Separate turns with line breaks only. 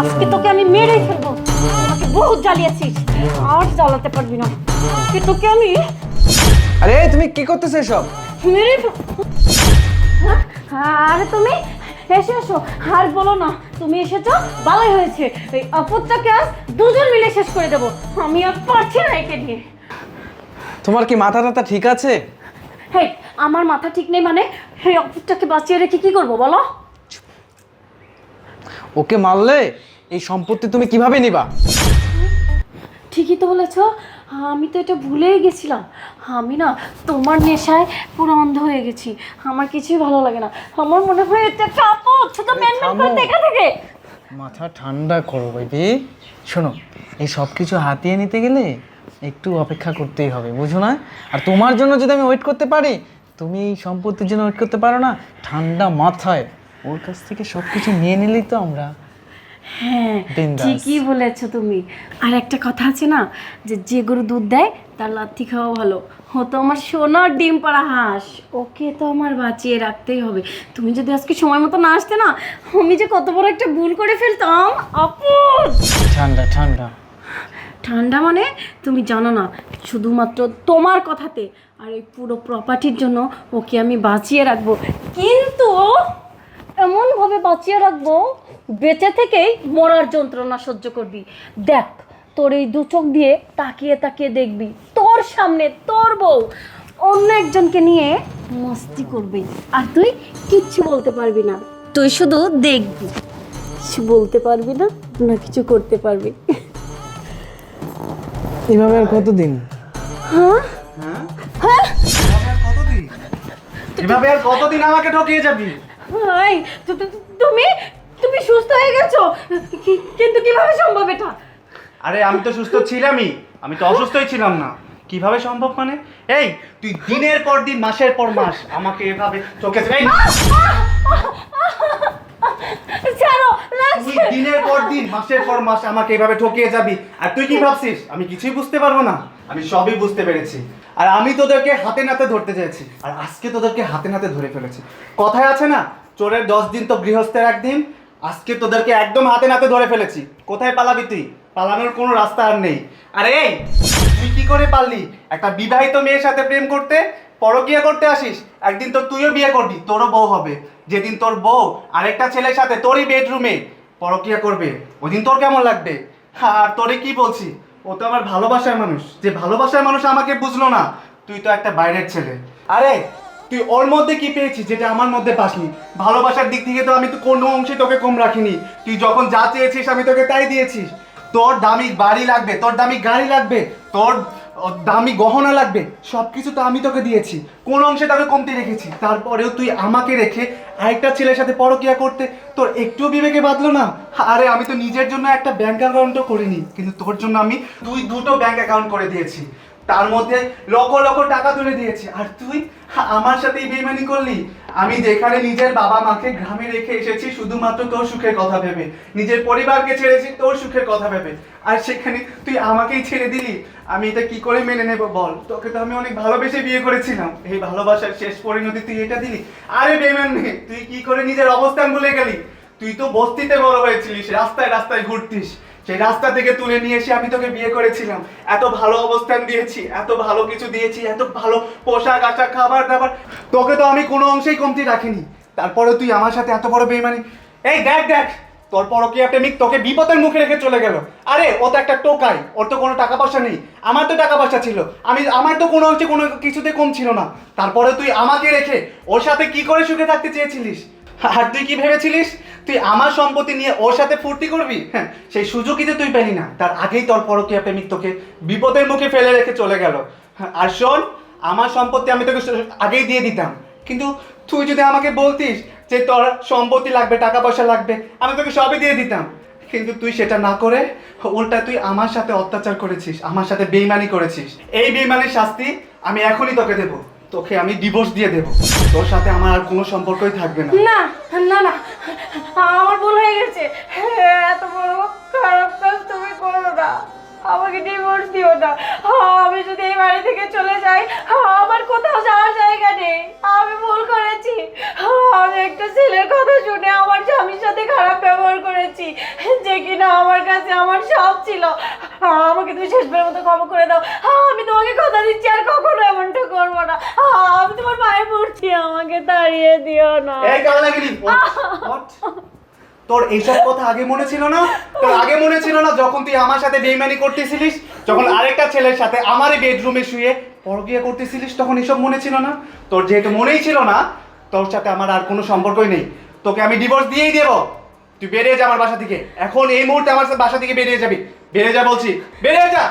আজকে তোকে আমি মেরেই ফেলব। আমাকে বহুত জ্বালিয়েছিস। আর জ্বালাতে পারবি না। আজকে তোকে আমি
আরে তুমি কি করতেছো এসব?
মেরে হ্যাঁ? আরে তুমি এসে এসো। আর বলো না তুমি এসেছ ভালোই হয়েছে। এই আপদটাকে আজ দুজন মিলে শেষ করে দেবো। আমি আর পারছি না একে নিয়ে।
তোমার কি মাথা টাথা ঠিক আছে?
হেই আমার মাথা ঠিক নেই মানে এই আপদটাকে বাঁচিয়ে রেখে কি করব বলো?
ওকে মারলে এই সম্পত্তি তুমি কীভাবে নিবা?
ঠিকই তো বলেছ আমি তো এটা ভুলেই গেছিলাম। আমি না তোমার নেশায় পুরো অন্ধ হয়ে গেছি আমার কিছুই ভালো লাগে না। আমার মনে হয় এটা একটা আপদ শুধু ম্যান ম্যান করে। দেখা থাকে।
মাথা ঠান্ডা করো বেবি। শোনো এই সব কিছু হাতিয়ে নিতে গেলে একটু অপেক্ষা করতেই হবে বুঝো না? আর তোমার জন্য যদি আমি ওয়েট করতে পারি তুমি এই সম্পত্তির জন্য ওয়েট করতে পারো না। ঠান্ডা মাথায় ওর কাছ থেকে সব কিছু নিয়ে নিলেই তো আমরা
হ্যাঁ ঠিকই বলেছ তুমি। আর একটা কথা আছে না যে যে গরু দুধ দেয় তার লাথি খাওয়া ভালো। ও তো আমার সোনার ডিম পাড়া হাঁস ওকে তো আমার বাঁচিয়ে রাখতেই হবে। তুমি যদি আজকে সময় মতো না আসতে না আমি যে কত বড় একটা ভুল করে ফেলতাম আপুর
ঠান্ডা ঠান্ডা।
ঠান্ডা মানে তুমি জানো না, শুধুমাত্র তোমার কথাতে আর এই পুরো প্রপার্টির জন্য ওকে আমি বাঁচিয়ে রাখব। কিন্তু এমনভাবে বাঁচিয়ে রাখব, বেঁচে থেকেই মরার যন্ত্রণা সহ্য করবি। দেখ, তোর এই দু চোখ দিয়ে তাকিয়ে তাকিয়ে দেখবি, তোর সামনে তোর বউ অন্য একজনকে নিয়ে মস্তি করবে, আর তুই কিচ্ছু বলতে পারবি না। তুই শুধু দেখবি, কিছু বলতে পারবি না না কিছু করতে পারবি।
এভাবে আর কতদিন?
হ্যাঁ? হ্যাঁ?
কতদিন এভাবে আর কতদিন আমাকে ঠকিয়ে যাবি?
তু- তুমি তুমি সুস্থ হয়ে গেছো? কি- কিন্তু কীভাবে সম্ভব এটা?
আরে আমি তো সুস্থ ছিলামই। আমি তো অসুস্থই ছিলাম না। কীভাবে সম্ভব মানে? এই তুই দিনের পর দিন মাসের পর মাস আমাকে এভাবে চোখে এই,
ছাড়ো।
তুই দিনের পর দিন, মাসের পর মাস আমাকে এভাবে ঠকিয়ে যাবি। আর তুই কি ভাবছিস? আমি কিছুই বুঝতে পারব না। আমি সবই বুঝতে পেরেছি। আর আমি তোদেরকে হাতে নাতে ধরতে চেয়েছি। আর আজকে তোদেরকে হাতে নাতে ধরে ফেলেছি। কথায় আছে না, চোরের দশ দিন তো গৃহস্থের একদিন। আজকে তোদেরকে একদম হাতে নাতে ধরে ফেলেছি। কোথায় পালাবি তুই? পালানোর কোনো রাস্তা আর নেই। আরে তুই কি করে পারলি? একটা বিবাহিত মেয়ের সাথে প্রেম করতে, পরকিয়া করতে আসিস? একদিন তো তুইও বিয়ে করবি, তোরও বউ হবে। যেদিন তোর বউ আরেকটা ছেলের সাথে, তোরই বেডরুমে পরকিয়া করবে, ওদিন তোর কেমন লাগবে? আর তোরে কি বলছি? ও তো আমার ভালোবাসার মানুষ, যে ভালোবাসার মানুষ আমাকে বুঝলো না। তুই তো একটা বাইরের ছেলে। আরে, তুই ওর মধ্যে কি পেয়েছিস যেটা আমার মধ্যে পাসনি? ভালোবাসার দিক থেকে তো আমি তো কোনো অংশে তোকে কম রাখিনি। তুই যখন যা চেয়েছিস আমি তোকে তাই দিয়েছিস। তোর দামি বাড়ি লাগবে, তোর দামি গাড়ি লাগবে, তোর দামি গহনা লাগবে। সব কিছু তো আমি তোকে দিয়েছি। কোন অংশে তাকে কমতি রেখেছি। তারপরেও তুই আমাকে রেখে আরেকটা ছেলের সাথে পরকিয়া করতে তোর একটুও বিবেকে বাঁধলো না? আরে, আমি তো নিজের জন্য একটা ব্যাংক অ্যাকাউন্টও করিনি। কিন্তু তোর জন্য আমি তুই দুটো ব্যাংক অ্যাকাউন্ট করে দিয়েছি। তার মধ্যে লক্ষ লক্ষ টাকা তুলে দিয়েছি। আর তুই আমার সাথেই বেইমানি করলি? আমি যেখানে নিজের বাবা মাকে গ্রামে রেখে এসেছি, শুধুমাত্র তোর সুখের কথা ভেবে। নিজের পরিবারকে ছেড়েছি, তোর সুখের কথা ভেবে। আর সেখানে তুই আমাকেই ছেড়ে দিলি। আমি এটা কি করে মেনে নেব বল? তোকে তো আমি অনেক ভালোবেসে বিয়ে করেছিলাম। এই ভালোবাসার শেষ পরিণতি তুই এটা দিলি? আরে বেমান তুই কি করে নিজের অবস্থান ভুলে গেলি? তুই তো বস্তিতে বড় হয়েছিলিস, রাস্তায় রাস্তায় ঘুরতিস। সেই রাস্তা থেকে তুলে নিয়ে এসে আমি তোকে বিয়ে করেছিলাম। এত ভালো অবস্থান দিয়েছি, এত ভালো কিছু দিয়েছি, এত ভালো পোশাক, আশাক, খাবার, দাবার। তোকে তো আমি কোনো অংশেই কমতি রাখিনি। তারপরে তুই আমার সাথে এত বড় বেইমানি। এই দেখ দেখ, তোর পর পরকীয়া প্রেমিক তোকে বিপদের মুখে রেখে চলে গেল। আরে, ও তো একটা টোকাই, ওর তো কোনো টাকা পয়সা নেই। আমার তো টাকা পয়সা ছিল। আমি, আমার তো কোনো অংশে কোনো কিছুতে কম ছিল না। তারপরে তুই আমাকে রেখে ওর সাথে কি করে সুখে থাকতে চেয়েছিলিস? আর তুই কি ভেবেছিলিস? তুই আমার সম্পত্তি নিয়ে ওর সাথে ফুর্তি করবি? হ্যাঁ সেই সুযোগই তো তুই পেলি না। তার আগেই তোর পরকীয়া প্রেমিক তোকে বিপদের মুখে ফেলে রেখে চলে গেল। হ্যাঁ, আর শোন আমার সম্পত্তি আমি তোকে আগেই দিয়ে দিতাম। কিন্তু তুই যদি আমাকে বলতিস যে তোর সম্পত্তি লাগবে টাকা পয়সা লাগবে আমি তোকে সবই দিয়ে দিতাম। কিন্তু তুই সেটা না করে উল্টা তুই আমার সাথে অত্যাচার করেছিস আমার সাথে বেইমানি করেছিস। এই বেইমানির শাস্তি আমি এখনই তোকে দেবো। তোকে আমি ডিভোর্স দিয়ে দেব। তোর সাথে আমার আর কোনো সম্পর্কই থাকবে না।
না না না। আমার ভুল হয়ে গেছে। এত বড় খারাপ কাজ তুমি করো না। আমাকে ডিভোর্স দিও না। আমি যদি এই বাড়ি থেকে চলে যাই, আমার কোথাও যাওয়ার জায়গা নেই আমি ভুল করেছি একটা ছেলের কথা শুনে আমার স্বামীর সাথে খারাপ ব্যবহার করেছি যে কিনা আমার কাছে আমার সব ছিল আহ, আমাকে তুমি শেষবারের মতো ক্ষমা করে দাও। আহ, আমি তোমাকে কথা দিচ্ছি আর কখনো এমনটা করব না। আহ, আমি তোমার পায়ে পড়ছি আমাকে তাড়িয়ে দিও না।
তোর এইসব কথা আগে মনে ছিল না? তোর আগে মনে ছিল না যখন তুই আমার সাথে বেইমানি করতেছিলিস? যখন আরেকটা ছেলের সাথে আমারই বেডরুমে শুয়ে পরকিয়া করতেছিলিস তখন এসব মনে ছিল না? তোর যেহেতু মনেই ছিল না তোর সাথে আমার আর কোনো সম্পর্কই নেই। তোকে আমি ডিভোর্স দিয়েই দেবো। তুই বেরিয়ে যা আমার বাসা থেকে। এখন এই মুহূর্তে আমার বাসা থেকে বেরিয়ে যাবি। বেরিয়ে যা বলছি বেড়ে যা।